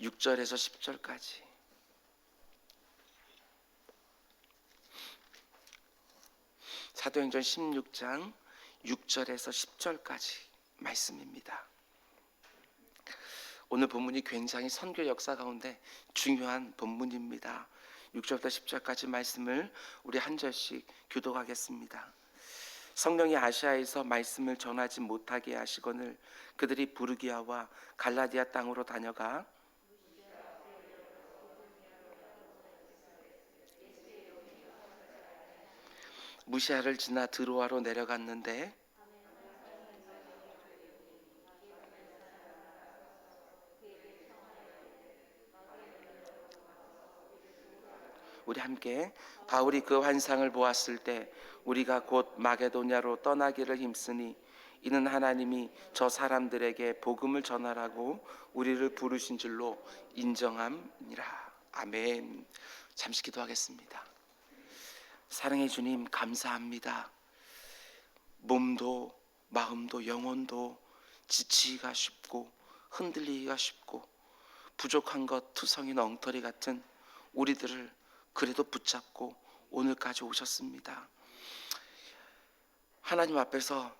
6절에서 10절까지. 사도행전 16장 6절에서 10절까지 말씀입니다. 오늘 본문이 굉장히 선교 역사 가운데 중요한 본문입니다. 6절부터 10절까지 말씀을 우리 한 절씩 교독하겠습니다. 성령이 아시아에서 말씀을 전하지 못하게 하시거늘 그들이 부르기아와 갈라디아 땅으로 다녀가 무시아를 지나 드로아로 내려갔는데 우리 함께 바울이 그 환상을 보았을 때 우리가 곧 마게도냐로 떠나기를 힘쓰니 이는 하나님이 저 사람들에게 복음을 전하라고 우리를 부르신 줄로 인정함이라. 아멘. 잠시 기도하겠습니다. 사랑해 주님 감사합니다. 몸도 마음도 영혼도 지치기가 쉽고 흔들리기가 쉽고 부족한 것 투성인 엉터리 같은 우리들을 그래도 붙잡고 오늘까지 오셨습니다. 하나님 앞에서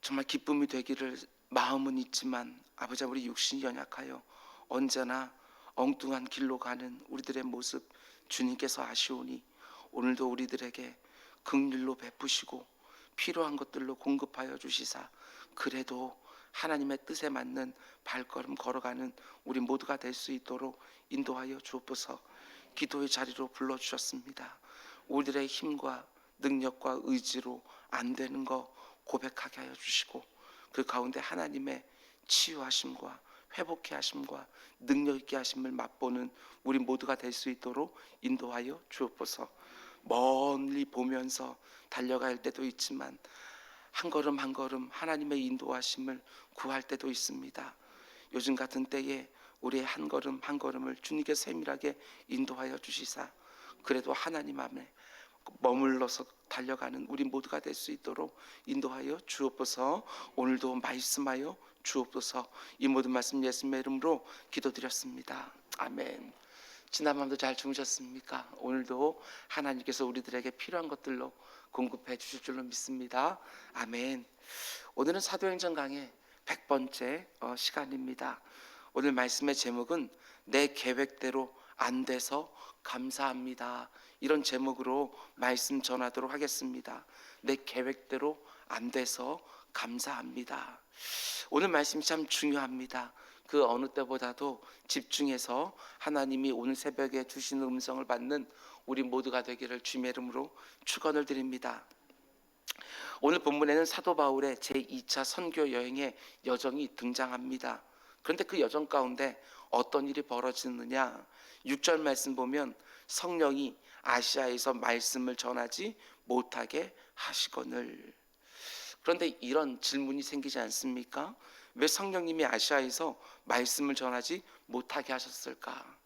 정말 기쁨이 되기를 마음은 있지만 아버지 우리 육신이 연약하여 언제나 엉뚱한 길로 가는 우리들의 모습 주님께서 아시오니 오늘도 우리들에게 긍휼로 베푸시고 필요한 것들로 공급하여 주시사 그래도 하나님의 뜻에 맞는 발걸음 걸어가는 우리 모두가 될 수 있도록 인도하여 주옵소서 기도의 자리로 불러주셨습니다. 우리들의 힘과 능력과 의지로 안 되는 거 고백하게 하여 주시고 그 가운데 하나님의 치유하심과 회복케 하심과 능력 있게 하심을 맛보는 우리 모두가 될 수 있도록 인도하여 주옵소서. 멀리 보면서 달려갈 때도 있지만 한 걸음 한 걸음 하나님의 인도하심을 구할 때도 있습니다. 요즘 같은 때에 우리의 한 걸음 한 걸음을 주님께 세밀하게 인도하여 주시사 그래도 하나님 안에 머물러서 달려가는 우리 모두가 될 수 있도록 인도하여 주옵소서. 오늘도 말씀하여 주옵소서. 이 모든 말씀 예수님의 이름으로 기도드렸습니다. 아멘 지난밤도 잘 주무셨습니까? 오늘도 하나님께서 우리들에게 필요한 것들로 공급해 주실 줄로 믿습니다 아멘 오늘은 사도행전 강의 100번째 어, 시간입니다 오늘 말씀의 제목은 내 계획대로 안 돼서 감사합니다. 이런 제목으로 말씀 전하도록 하겠습니다. 내 계획대로 안 돼서 감사합니다. 오늘 말씀이 참 중요합니다. 그 어느 때보다도 집중해서 하나님이 오늘 새벽에 주시는 음성을 받는 우리 모두가 되기를 주님의 이름으로 축원을 드립니다. 오늘 본문에는 사도 바울의 제2차 선교 여행의 여정이 등장합니다. 그런데 그 여정 가운데 어떤 일이 벌어지느냐? 6절 말씀 보면 성령이 아시아에서 말씀을 전하지 못하게 하시거늘. 그런데 이런 질문이 생기지 않습니까? 왜 성령님이 아시아에서 말씀을 전하지 못하게 하셨을까?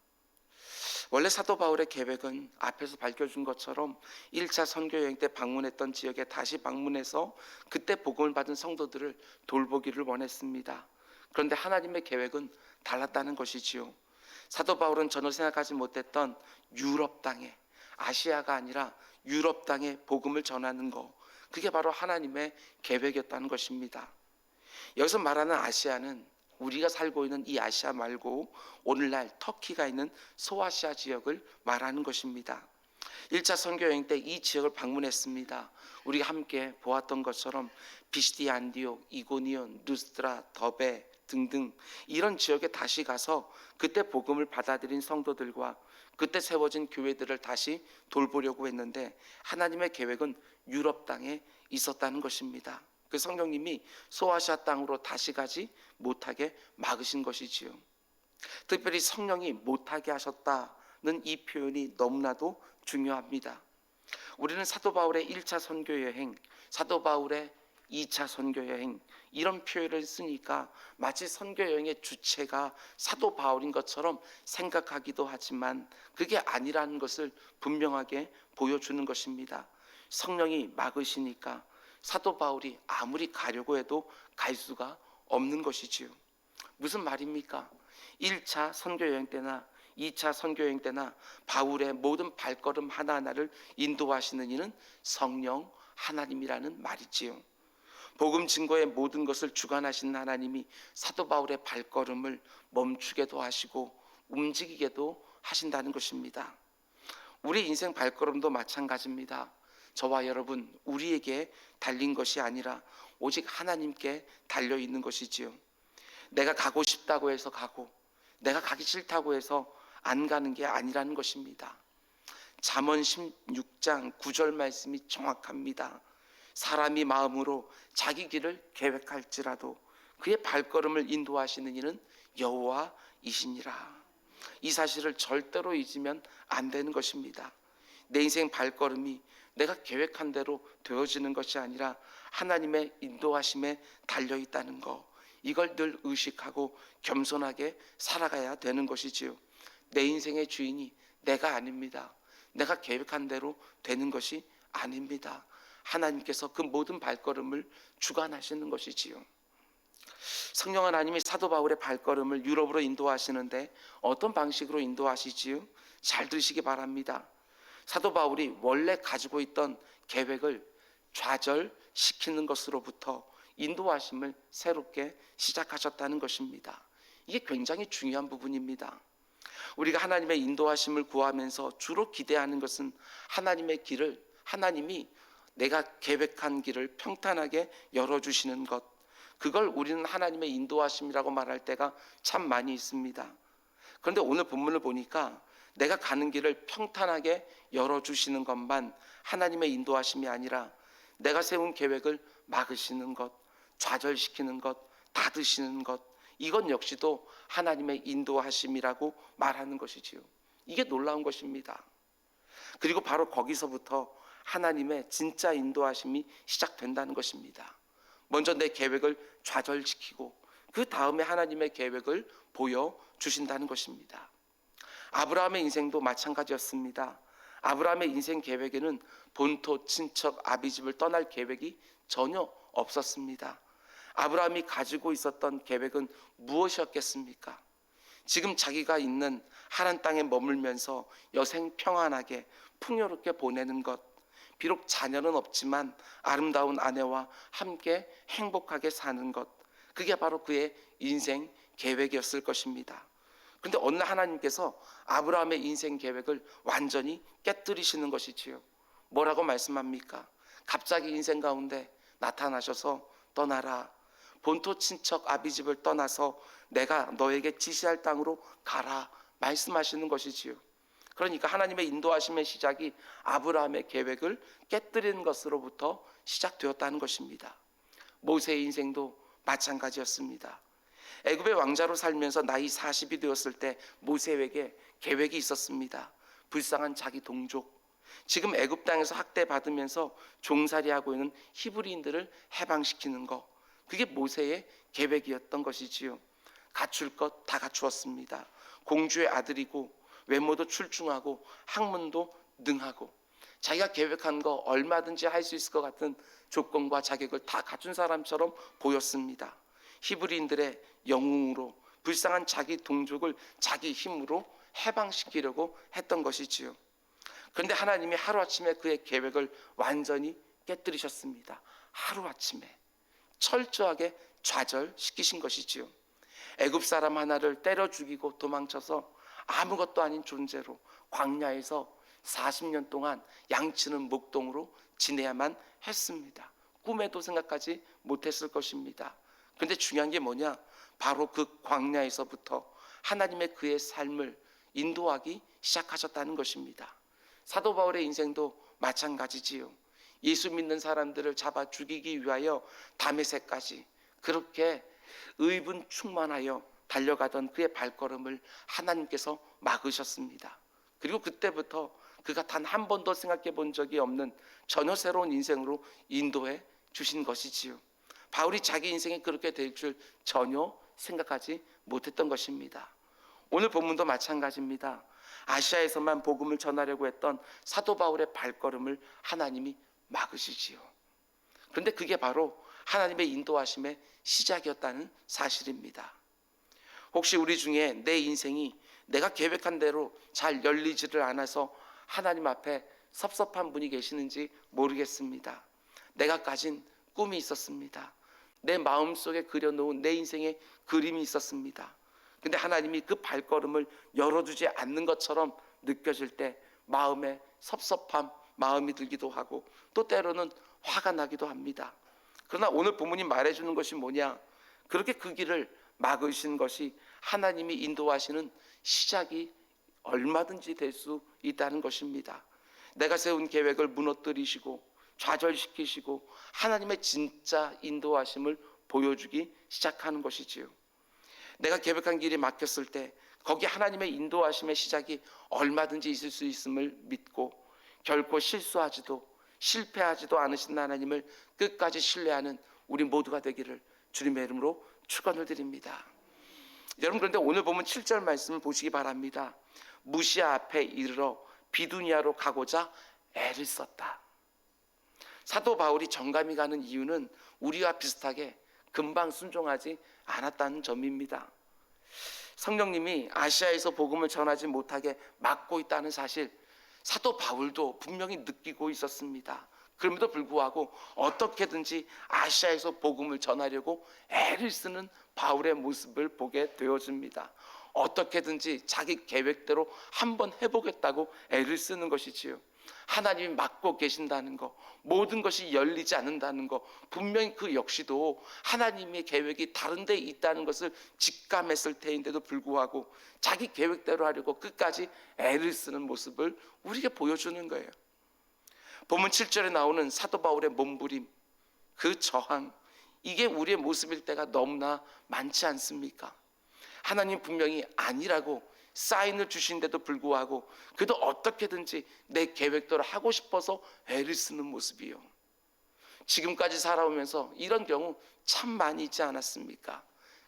원래 사도 바울의 계획은 앞에서 밝혀준 것처럼 1차 선교 여행 때 방문했던 지역에 다시 방문해서 그때 복음을 받은 성도들을 돌보기를 원했습니다. 그런데 하나님의 계획은 달랐다는 것이지요. 사도 바울은 전혀 생각하지 못했던 유럽 땅에 아시아가 아니라 유럽 땅에 복음을 전하는 거 그게 바로 하나님의 계획이었다는 것입니다. 여기서 말하는 아시아는 우리가 살고 있는 이 아시아 말고 오늘날 터키가 있는 소아시아 지역을 말하는 것입니다. 1차 선교 여행 때 이 지역을 방문했습니다. 우리가 함께 보았던 것처럼 비시디 안디옥, 이고니온, 루스트라, 더베 등등 이런 지역에 다시 가서 그때 복음을 받아들인 성도들과 그때 세워진 교회들을 다시 돌보려고 했는데 하나님의 계획은 유럽 땅에 있었다는 것입니다. 그 성령님이 소아시아 땅으로 다시 가지 못하게 막으신 것이지요. 특별히 성령이 못하게 하셨다는 이 표현이 너무나도 중요합니다. 우리는 사도 바울의 1차 선교 여행, 사도 바울의 2차 선교 여행 이런 표현을 쓰니까 마치 선교 여행의 주체가 사도 바울인 것처럼 생각하기도 하지만 그게 아니라는 것을 분명하게 보여주는 것입니다. 성령이 막으시니까 사도 바울이 아무리 가려고 해도 갈 수가 없는 것이지요. 무슨 말입니까? 1차 선교 여행 때나 2차 선교 여행 때나 바울의 모든 발걸음 하나하나를 인도하시는 이는 성령 하나님이라는 말이지요. 복음 증거의 모든 것을 주관하시는 하나님이 사도 바울의 발걸음을 멈추게도 하시고 움직이게도 하신다는 것입니다. 우리 인생 발걸음도 마찬가지입니다. 저와 여러분, 우리에게 달린 것이 아니라 오직 하나님께 달려 있는 것이지요. 내가 가고 싶다고 해서 가고, 내가 가기 싫다고 해서 안 가는 게 아니라는 것입니다. 잠언 16장 9절 말씀이 정확합니다. 사람이 마음으로 자기 길을 계획할지라도 그의 발걸음을 인도하시는 이는 여호와이시니라. 이 사실을 절대로 잊으면 안 되는 것입니다. 내 인생 발걸음이 내가 계획한 대로 되어지는 것이 아니라 하나님의 인도하심에 달려 있다는 것. 이걸 늘 의식하고 겸손하게 살아가야 되는 것이지요. 내 인생의 주인이 내가 아닙니다. 내가 계획한 대로 되는 것이 아닙니다. 하나님께서 그 모든 발걸음을 주관하시는 것이지요. 성령 하나님이 사도 바울의 발걸음을 유럽으로 인도하시는데 어떤 방식으로 인도하시지요? 잘 들으시기 바랍니다. 사도 바울이 원래 가지고 있던 계획을 좌절시키는 것으로부터 인도하심을 새롭게 시작하셨다는 것입니다. 이게 굉장히 중요한 부분입니다. 우리가 하나님의 인도하심을 구하면서 주로 기대하는 것은 하나님의 길을 하나님이 내가 계획한 길을 평탄하게 열어주시는 것. 그걸 우리는 하나님의 인도하심이라고 말할 때가 참 많이 있습니다. 그런데 오늘 본문을 보니까 내가 가는 길을 평탄하게 열어주시는 것만 하나님의 인도하심이 아니라 내가 세운 계획을 막으시는 것, 좌절시키는 것, 닫으시는 것, 이것 역시도 하나님의 인도하심이라고 말하는 것이지요. 이게 놀라운 것입니다. 그리고 바로 거기서부터 하나님의 진짜 인도하심이 시작된다는 것입니다. 먼저 내 계획을 좌절시키고 그 다음에 하나님의 계획을 보여 주신다는 것입니다. 아브라함의 인생도 마찬가지였습니다. 아브라함의 인생 계획에는 본토 친척 아비집을 떠날 계획이 전혀 없었습니다. 아브라함이 가지고 있었던 계획은 무엇이었겠습니까? 지금 자기가 있는 하란 땅에 머물면서 여생 평안하게 풍요롭게 보내는 것, 비록 자녀는 없지만 아름다운 아내와 함께 행복하게 사는 것, 그게 바로 그의 인생 계획이었을 것입니다. 그런데 어느 날 하나님께서 아브라함의 인생 계획을 완전히 깨뜨리시는 것이지요. 뭐라고 말씀합니까? 갑자기 인생 가운데 나타나셔서 떠나라. 본토 친척 아비집을 떠나서 내가 너에게 지시할 땅으로 가라. 말씀하시는 것이지요. 그러니까 하나님의 인도하심의 시작이 아브라함의 계획을 깨뜨리는 것으로부터 시작되었다는 것입니다. 모세의 인생도 마찬가지였습니다. 애굽의 왕자로 살면서 나이 40이 되었을 때 모세에게 계획이 있었습니다. 불쌍한 자기 동족. 지금 애굽 땅에서 학대 받으면서 종살이하고 있는 히브리인들을 해방시키는 것. 그게 모세의 계획이었던 것이지요. 갖출 것 다 갖추었습니다. 공주의 아들이고 외모도 출중하고 학문도 능하고 자기가 계획한 거 얼마든지 할 수 있을 것 같은 조건과 자격을 다 갖춘 사람처럼 보였습니다. 히브리인들의 영웅으로 불쌍한 자기 동족을 자기 힘으로 해방시키려고 했던 것이지요. 그런데 하나님이 하루아침에 그의 계획을 완전히 깨뜨리셨습니다. 하루아침에 철저하게 좌절시키신 것이지요. 애굽 사람 하나를 때려 죽이고 도망쳐서 아무것도 아닌 존재로 광야에서 40년 동안 양치는 목동으로 지내야만 했습니다. 꿈에도 생각하지 못했을 것입니다. 근데 중요한 게 뭐냐? 바로 그 광야에서부터 하나님의 그의 삶을 인도하기 시작하셨다는 것입니다. 사도 바울의 인생도 마찬가지지요. 예수 믿는 사람들을 잡아 죽이기 위하여 다메섹까지 그렇게 의분 충만하여 달려가던 그의 발걸음을 하나님께서 막으셨습니다. 그리고 그때부터 그가 단 한 번도 생각해 본 적이 없는 전혀 새로운 인생으로 인도해 주신 것이지요. 바울이 자기 인생이 그렇게 될 줄 전혀 생각하지 못했던 것입니다. 오늘 본문도 마찬가지입니다. 아시아에서만 복음을 전하려고 했던 사도 바울의 발걸음을 하나님이 막으시지요. 그런데 그게 바로 하나님의 인도하심의 시작이었다는 사실입니다. 혹시 우리 중에 내 인생이 내가 계획한 대로 잘 열리지를 않아서 하나님 앞에 섭섭한 분이 계시는지 모르겠습니다. 내가 가진 꿈이 있었습니다. 내 마음속에 그려놓은 내 인생의 그림이 있었습니다. 근데 하나님이 그 발걸음을 열어주지 않는 것처럼 느껴질 때 마음에 섭섭함, 마음이 들기도 하고 또 때로는 화가 나기도 합니다. 그러나 오늘 본문이 말해주는 것이 뭐냐? 그렇게 그 길을 막으신 것이 하나님이 인도하시는 시작이 얼마든지 될 수 있다는 것입니다. 내가 세운 계획을 무너뜨리시고 좌절시키시고 하나님의 진짜 인도하심을 보여주기 시작하는 것이지요. 내가 계획한 길이 막혔을 때 거기 하나님의 인도하심의 시작이 얼마든지 있을 수 있음을 믿고 결코 실수하지도 실패하지도 않으신 하나님을 끝까지 신뢰하는 우리 모두가 되기를 주님의 이름으로 축원을 드립니다. 여러분 그런데 오늘 보면 7절 말씀을 보시기 바랍니다. 무시아 앞에 이르러 비두니아로 가고자 애를 썼다. 사도 바울이 정감이 가는 이유는 우리와 비슷하게 금방 순종하지 않았다는 점입니다. 성령님이 아시아에서 복음을 전하지 못하게 막고 있다는 사실 사도 바울도 분명히 느끼고 있었습니다. 그럼에도 불구하고 어떻게든지 아시아에서 복음을 전하려고 애를 쓰는 바울의 모습을 보게 되어집니다. 어떻게든지 자기 계획대로 한번 해보겠다고 애를 쓰는 것이지요. 하나님이 막고 계신다는 것, 모든 것이 열리지 않는다는 것, 분명히 그 역시도 하나님의 계획이 다른 데 있다는 것을 직감했을 테인데도 불구하고 자기 계획대로 하려고 끝까지 애를 쓰는 모습을 우리에게 보여주는 거예요. 본문 7절에 나오는 사도 바울의 몸부림, 그 저항, 이게 우리의 모습일 때가 너무나 많지 않습니까? 하나님 분명히 아니라고 사인을 주신데도 불구하고 그래도 어떻게든지 내 계획대로 하고 싶어서 애를 쓰는 모습이요. 지금까지 살아오면서 이런 경우 참 많이 있지 않았습니까?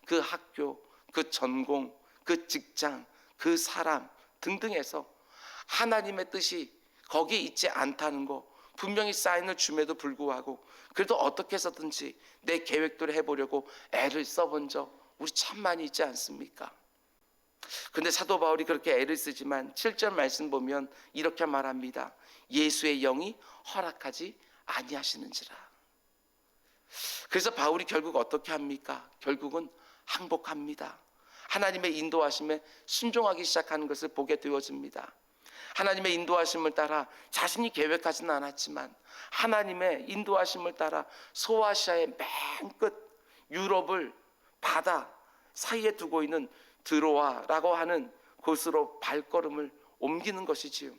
그 학교, 그 전공, 그 직장, 그 사람 등등에서 하나님의 뜻이 거기에 있지 않다는 거 분명히 사인을 줌에도 불구하고 그래도 어떻게 해서든지 내 계획대로 해보려고 애를 써본 적 우리 참 많이 있지 않습니까? 근데 사도 바울이 그렇게 애를 쓰지만 7절 말씀 보면 이렇게 말합니다. 예수의 영이 허락하지 아니하시는지라. 그래서 바울이 결국 어떻게 합니까? 결국은 항복합니다. 하나님의 인도하심에 순종하기 시작하는 것을 보게 되어집니다. 하나님의 인도하심을 따라 자신이 계획하지는 않았지만 하나님의 인도하심을 따라 소아시아의 맨 끝 유럽을 바다 사이에 두고 있는 드로아라고 하는 곳으로 발걸음을 옮기는 것이지요.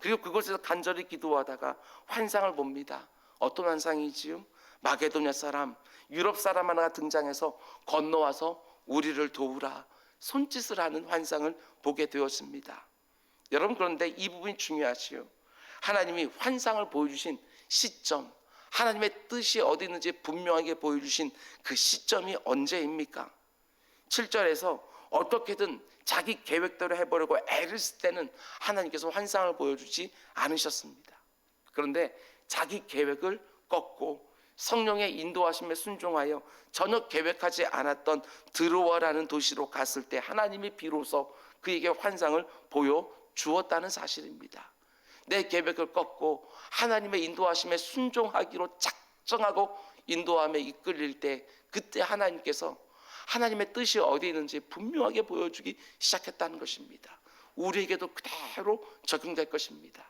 그리고 그곳에서 간절히 기도하다가 환상을 봅니다. 어떤 환상이지요? 마게도냐 사람, 유럽 사람 하나가 등장해서 건너와서 우리를 도우라 손짓을 하는 환상을 보게 되었습니다. 여러분 그런데 이 부분이 중요하지요. 하나님이 환상을 보여주신 시점, 하나님의 뜻이 어디 있는지 분명하게 보여주신 그 시점이 언제입니까? 7절에서 어떻게든 자기 계획대로 해보려고 애를 쓸 때는 하나님께서 환상을 보여주지 않으셨습니다. 그런데 자기 계획을 꺾고 성령의 인도하심에 순종하여 전혀 계획하지 않았던 드로아라는 도시로 갔을 때 하나님이 비로소 그에게 환상을 보여 주었다는 사실입니다. 내 계획을 꺾고 하나님의 인도하심에 순종하기로 작정하고 인도함에 이끌릴 때 그때 하나님께서 하나님의 뜻이 어디 있는지 분명하게 보여주기 시작했다는 것입니다. 우리에게도 그대로 적용될 것입니다.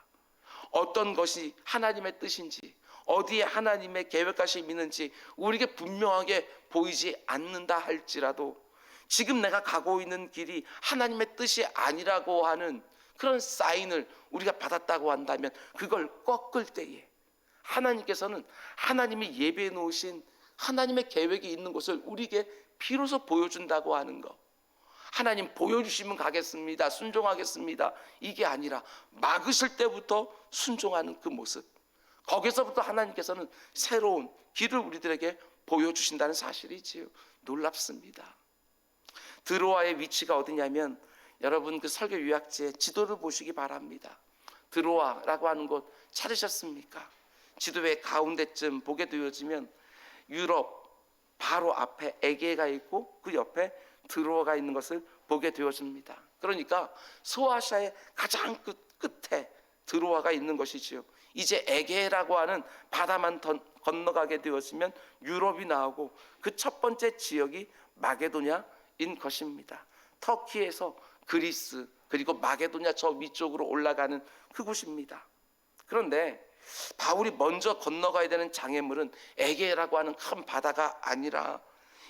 어떤 것이 하나님의 뜻인지 어디에 하나님의 계획하심이 있는지 우리에게 분명하게 보이지 않는다 할지라도 지금 내가 가고 있는 길이 하나님의 뜻이 아니라고 하는 그런 사인을 우리가 받았다고 한다면 그걸 꺾을 때에 하나님께서는 하나님이 예배해 놓으신 하나님의 계획이 있는 것을 우리에게 비로소 보여준다고 하는 것. 하나님 보여주시면 가겠습니다. 순종하겠습니다. 이게 아니라 막으실 때부터 순종하는 그 모습. 거기서부터 하나님께서는 새로운 길을 우리들에게 보여주신다는 사실이지요. 놀랍습니다. 드로아의 위치가 어디냐면 여러분 그 설교 요약지에 지도를 보시기 바랍니다. 드로아라고 하는 곳 찾으셨습니까? 지도의 가운데쯤 보게 되어지면 유럽 바로 앞에 에게가 있고 그 옆에 들어가 있는 것을 보게 되어집니다. 그러니까 소아시아의 가장 끝, 끝에 드로아가 있는 것이지요. 이제 에게라고 하는 바다만 던- 건너가게 되었으면 유럽이 나오고 그 첫 번째 지역이 마게도냐인 것입니다. 터키에서 그리스 그리고 마게도냐 저 위쪽으로 올라가는 그 곳입니다. 그런데 바울이 먼저 건너가야 되는 장애물은 에게라고 하는 큰 바다가 아니라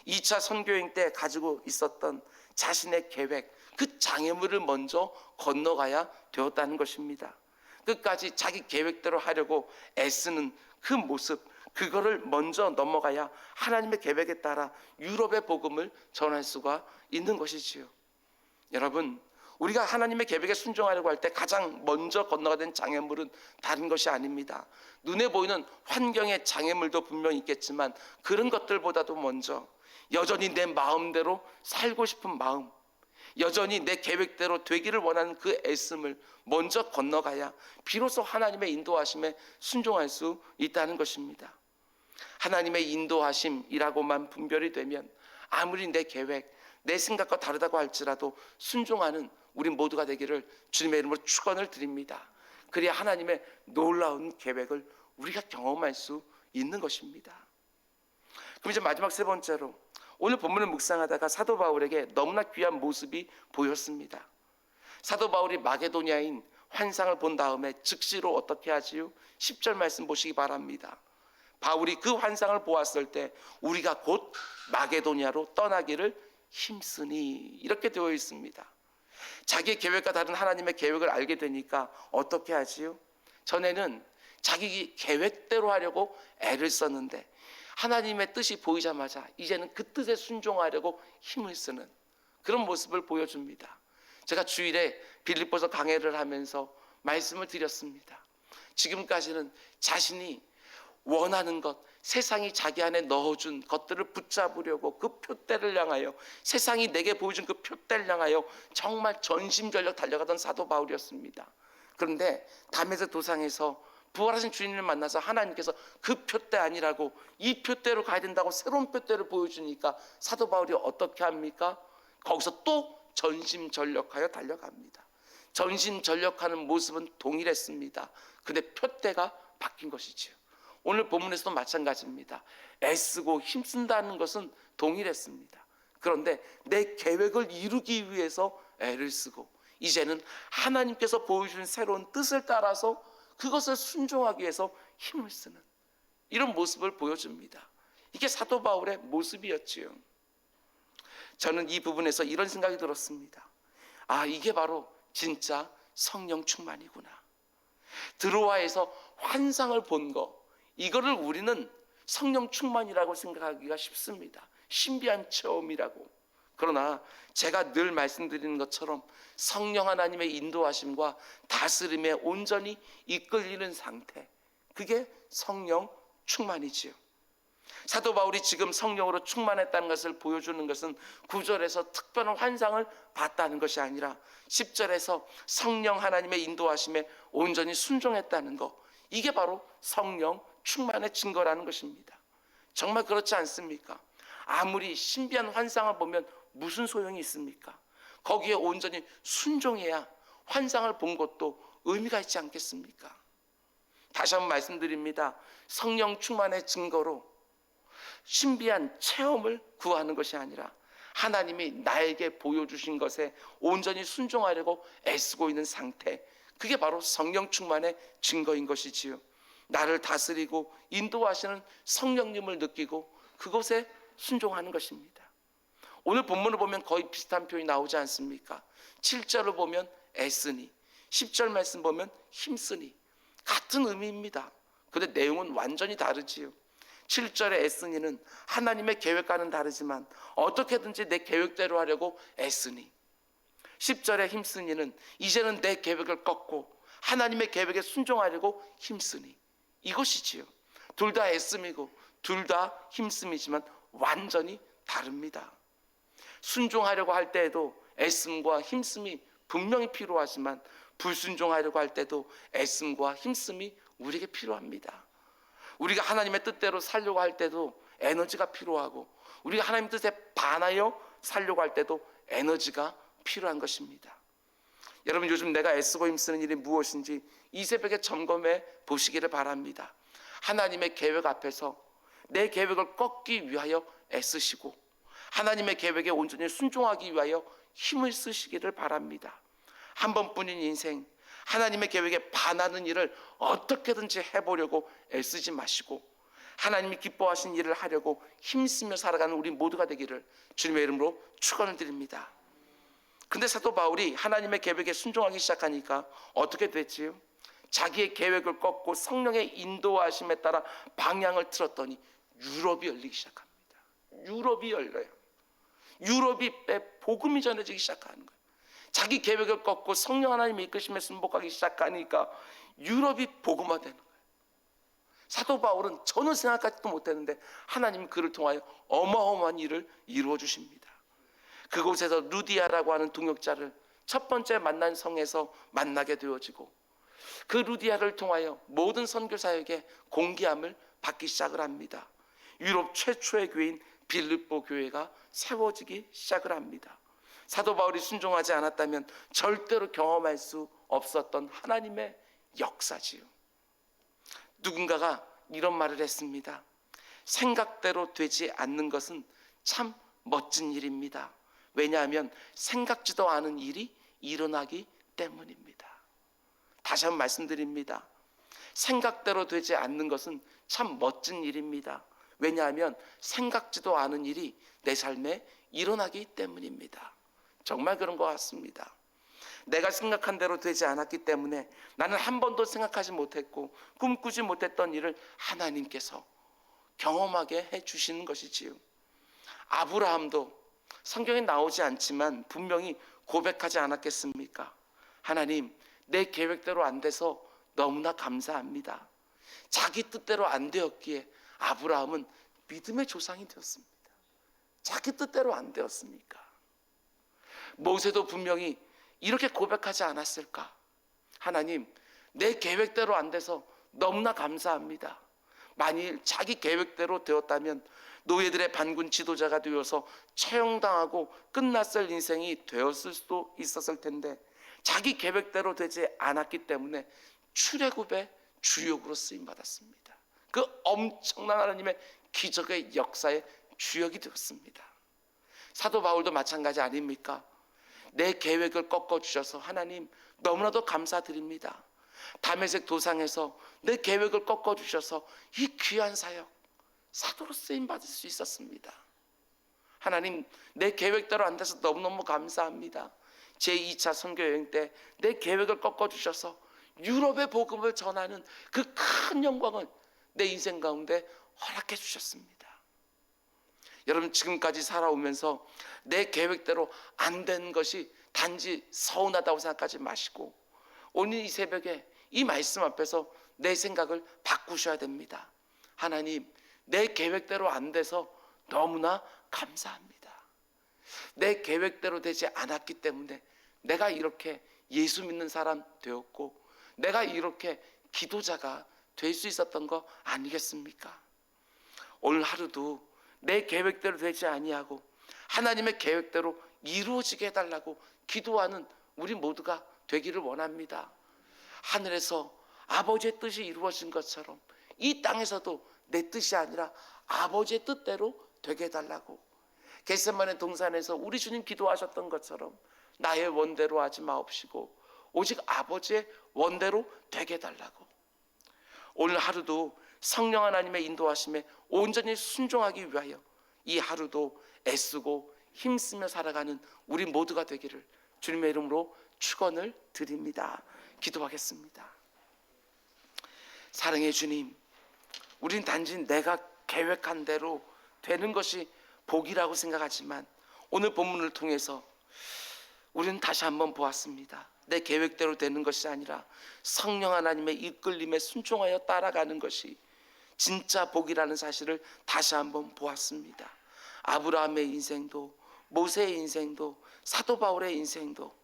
2차 선교행 때 가지고 있었던 자신의 계획, 그 장애물을 먼저 건너가야 되었다는 것입니다. 끝까지 자기 계획대로 하려고 애쓰는 그 모습, 그거를 먼저 넘어가야 하나님의 계획에 따라 유럽의 복음을 전할 수가 있는 것이지요. 여러분, 우리가 하나님의 계획에 순종하려고 할 때 가장 먼저 건너가 된 장애물은 다른 것이 아닙니다. 눈에 보이는 환경의 장애물도 분명히 있겠지만 그런 것들보다도 먼저 여전히 내 마음대로 살고 싶은 마음, 여전히 내 계획대로 되기를 원하는 그 애씀을 먼저 건너가야 비로소 하나님의 인도하심에 순종할 수 있다는 것입니다. 하나님의 인도하심이라고만 분별이 되면 아무리 내 계획, 내 생각과 다르다고 할지라도 순종하는 우리 모두가 되기를 주님의 이름으로 축원을 드립니다. 그래야 하나님의 놀라운 계획을 우리가 경험할 수 있는 것입니다. 그럼 이제 마지막 세 번째로 오늘 본문을 묵상하다가 사도 바울에게 너무나 귀한 모습이 보였습니다. 사도 바울이 마게도냐인 환상을 본 다음에 즉시로 어떻게 하지요? 10절 말씀 보시기 바랍니다. 바울이 그 환상을 보았을 때 우리가 곧 마게도냐로 떠나기를 힘쓰니 이렇게 되어 있습니다. 자기의 계획과 다른 하나님의 계획을 알게 되니까 어떻게 하지요? 전에는 자기 계획대로 하려고 애를 썼는데 하나님의 뜻이 보이자마자 이제는 그 뜻에 순종하려고 힘을 쓰는 그런 모습을 보여줍니다. 제가 주일에 빌립보서 강해를 하면서 말씀을 드렸습니다. 지금까지는 자신이 원하는 것, 세상이 자기 안에 넣어준 것들을 붙잡으려고 그 표대를 향하여 세상이 내게 보여준 그 표대를 향하여 정말 전심전력 달려가던 사도 바울이었습니다. 그런데 담에서 도상에서 부활하신 주님을 만나서 하나님께서 그 표대 아니라고 이 표대로 가야 된다고 새로운 표대를 보여주니까 사도 바울이 어떻게 합니까? 거기서 또 전심전력하여 달려갑니다. 전심전력하는 모습은 동일했습니다. 근데 표대가 바뀐 것이지요. 오늘 본문에서도 마찬가지입니다. 애쓰고 힘쓴다는 것은 동일했습니다. 그런데 내 계획을 이루기 위해서 애를 쓰고 이제는 하나님께서 보여주신 새로운 뜻을 따라서 그것을 순종하기 위해서 힘을 쓰는 이런 모습을 보여줍니다. 이게 사도 바울의 모습이었지요. 저는 이 부분에서 이런 생각이 들었습니다. 아, 이게 바로 진짜 성령 충만이구나. 드로아에서 환상을 본 거, 이거를 우리는 성령 충만이라고 생각하기가 쉽습니다. 신비한 체험이라고. 그러나 제가 늘 말씀드리는 것처럼 성령 하나님의 인도하심과 다스림에 온전히 이끌리는 상태. 그게 성령 충만이지요. 사도 바울이 지금 성령으로 충만했다는 것을 보여주는 것은 9절에서 특별한 환상을 봤다는 것이 아니라 10절에서 성령 하나님의 인도하심에 온전히 순종했다는 것. 이게 바로 성령 충만의 증거라는 것입니다. 정말 그렇지 않습니까? 아무리 신비한 환상을 보면 무슨 소용이 있습니까? 거기에 온전히 순종해야 환상을 본 것도 의미가 있지 않겠습니까? 다시 한번 말씀드립니다. 성령 충만의 증거로 신비한 체험을 구하는 것이 아니라 하나님이 나에게 보여주신 것에 온전히 순종하려고 애쓰고 있는 상태. 그게 바로 성령 충만의 증거인 것이지요. 나를 다스리고 인도하시는 성령님을 느끼고 그것에 순종하는 것입니다. 오늘 본문을 보면 거의 비슷한 표현이 나오지 않습니까? 7절을 보면 애쓰니, 10절 말씀 보면 힘쓰니 같은 의미입니다. 근데 내용은 완전히 다르지요. 7절의 애쓰니는 하나님의 계획과는 다르지만 어떻게든지 내 계획대로 하려고 애쓰니 10절의 힘쓰니는 이제는 내 계획을 꺾고 하나님의 계획에 순종하려고 힘쓰니 이것이지요. 둘 다 애씀이고 둘 다 힘씀이지만 완전히 다릅니다. 순종하려고 할 때에도 애씀과 힘씀이 분명히 필요하지만 불순종하려고 할 때도 애씀과 힘씀이 우리에게 필요합니다. 우리가 하나님의 뜻대로 살려고 할 때도 에너지가 필요하고 우리가 하나님 뜻에 반하여 살려고 할 때도 에너지가 필요한 것입니다. 여러분 요즘 내가 애쓰고 힘쓰는 일이 무엇인지 이 새벽에 점검해 보시기를 바랍니다. 하나님의 계획 앞에서 내 계획을 꺾기 위하여 애쓰시고 하나님의 계획에 온전히 순종하기 위하여 힘을 쓰시기를 바랍니다. 한 번뿐인 인생 하나님의 계획에 반하는 일을 어떻게든지 해보려고 애쓰지 마시고 하나님이 기뻐하신 일을 하려고 힘쓰며 살아가는 우리 모두가 되기를 주님의 이름으로 축원을 드립니다. 근데 사도 바울이 하나님의 계획에 순종하기 시작하니까 어떻게 됐지요? 자기의 계획을 꺾고 성령의 인도하심에 따라 방향을 틀었더니 유럽이 열리기 시작합니다. 유럽이 열려요. 유럽이 복음이 전해지기 시작하는 거예요. 자기 계획을 꺾고 성령 하나님의 이끄심에 순복하기 시작하니까 유럽이 복음화되는 거예요. 사도 바울은 전혀 생각하지도 못했는데 하나님 그를 통하여 어마어마한 일을 이루어 주십니다. 그곳에서 루디아라고 하는 동역자를 첫 번째 만난 성에서 만나게 되어지고 그 루디아를 통하여 모든 선교사에게 공개함을 받기 시작을 합니다. 유럽 최초의 교회인 빌립보 교회가 세워지기 시작을 합니다. 사도 바울이 순종하지 않았다면 절대로 경험할 수 없었던 하나님의 역사지요. 누군가가 이런 말을 했습니다. 생각대로 되지 않는 것은 참 멋진 일입니다. 왜냐하면 생각지도 않은 일이 일어나기 때문입니다. 다시 한번 말씀드립니다. 생각대로 되지 않는 것은 참 멋진 일입니다. 왜냐하면 생각지도 않은 일이 내 삶에 일어나기 때문입니다. 정말 그런 것 같습니다. 내가 생각한 대로 되지 않았기 때문에 나는 한 번도 생각하지 못했고 꿈꾸지 못했던 일을 하나님께서 경험하게 해 주시는 것이지요. 아브라함도 성경에 나오지 않지만 분명히 고백하지 않았겠습니까? 하나님, 내 계획대로 안 돼서 너무나 감사합니다. 자기 뜻대로 안 되었기에 아브라함은 믿음의 조상이 되었습니다. 자기 뜻대로 안 되었습니까? 모세도 분명히 이렇게 고백하지 않았을까? 하나님, 내 계획대로 안 돼서 너무나 감사합니다. 만일 자기 계획대로 되었다면 노예들의 반군 지도자가 되어서 처형당하고 끝났을 인생이 되었을 수도 있었을 텐데 자기 계획대로 되지 않았기 때문에 출애굽의 주역으로 쓰임 받았습니다. 그 엄청난 하나님의 기적의 역사의 주역이 되었습니다. 사도 바울도 마찬가지 아닙니까? 내 계획을 꺾어 주셔서 하나님 너무나도 감사드립니다. 담에색 도상에서 내 계획을 꺾어 주셔서 이 귀한 사역 사도로 쓰임 받을 수 있었습니다. 하나님 내 계획대로 안 돼서 너무너무 감사합니다. 제 2차 선교 여행 때 내 계획을 꺾어 주셔서 유럽의 복음을 전하는 그 큰 영광을 내 인생 가운데 허락해 주셨습니다. 여러분 지금까지 살아오면서 내 계획대로 안 된 것이 단지 서운하다고 생각하지 마시고 오늘 이 새벽에 이 말씀 앞에서 내 생각을 바꾸셔야 됩니다. 하나님, 내 계획대로 안 돼서 너무나 감사합니다. 내 계획대로 되지 않았기 때문에 내가 이렇게 예수 믿는 사람 되었고 내가 이렇게 기도자가 될 수 있었던 거 아니겠습니까? 오늘 하루도 내 계획대로 되지 아니하고 하나님의 계획대로 이루어지게 해달라고 기도하는 우리 모두가 되기를 원합니다. 하늘에서 아버지의 뜻이 이루어진 것처럼 이 땅에서도 내 뜻이 아니라 아버지의 뜻대로 되게 해달라고 겟세만의 동산에서 우리 주님 기도하셨던 것처럼 나의 원대로 하지 마옵시고 오직 아버지의 원대로 되게 해달라고 오늘 하루도 성령 하나님의 인도하심에 온전히 순종하기 위하여 이 하루도 애쓰고 힘쓰며 살아가는 우리 모두가 되기를 주님의 이름으로 축원을 드립니다. 기도하겠습니다. 사랑의 주님, 우린 단지 내가 계획한 대로 되는 것이 복이라고 생각하지만 오늘 본문을 통해서 우리는 다시 한번 보았습니다. 내 계획대로 되는 것이 아니라 성령 하나님의 이끌림에 순종하여 따라가는 것이 진짜 복이라는 사실을 다시 한번 보았습니다. 아브라함의 인생도 모세의 인생도 사도 바울의 인생도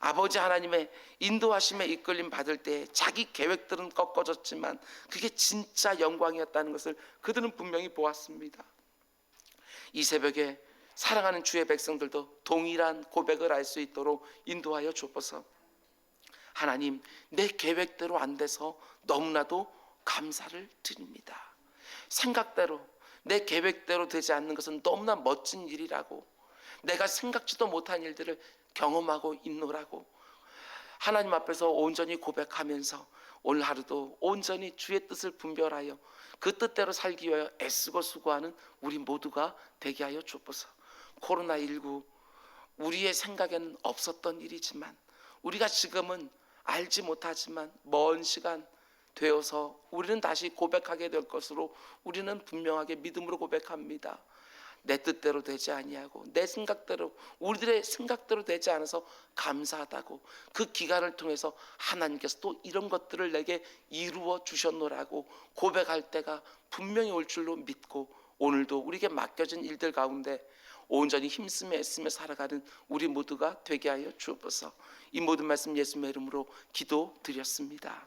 아버지 하나님의 인도하심에 이끌림 받을 때 자기 계획들은 꺾어졌지만 그게 진짜 영광이었다는 것을 그들은 분명히 보았습니다. 이 새벽에 사랑하는 주의 백성들도 동일한 고백을 할 수 있도록 인도하여 주옵소서. 하나님, 내 계획대로 안 돼서 너무나도 감사를 드립니다. 생각대로 내 계획대로 되지 않는 것은 너무나 멋진 일이라고 내가 생각지도 못한 일들을 경험하고 있노라고 하나님 앞에서 온전히 고백하면서 오늘 하루도 온전히 주의 뜻을 분별하여 그 뜻대로 살기 위하여 애쓰고 수고하는 우리 모두가 되게 하여 주옵소서. 코로나19 우리의 생각에는 없었던 일이지만 우리가 지금은 알지 못하지만 먼 시간 되어서 우리는 다시 고백하게 될 것으로 우리는 분명하게 믿음으로 고백합니다. 내 뜻대로 되지 아니하고 내 생각대로 우리들의 생각대로 되지 않아서 감사하다고 그 기간을 통해서 하나님께서 또 이런 것들을 내게 이루어 주셨노라고 고백할 때가 분명히 올 줄로 믿고 오늘도 우리에게 맡겨진 일들 가운데 온전히 힘쓰며 애쓰며 살아가는 우리 모두가 되게 하여 주옵소서. 이 모든 말씀 예수님의 이름으로 기도드렸습니다.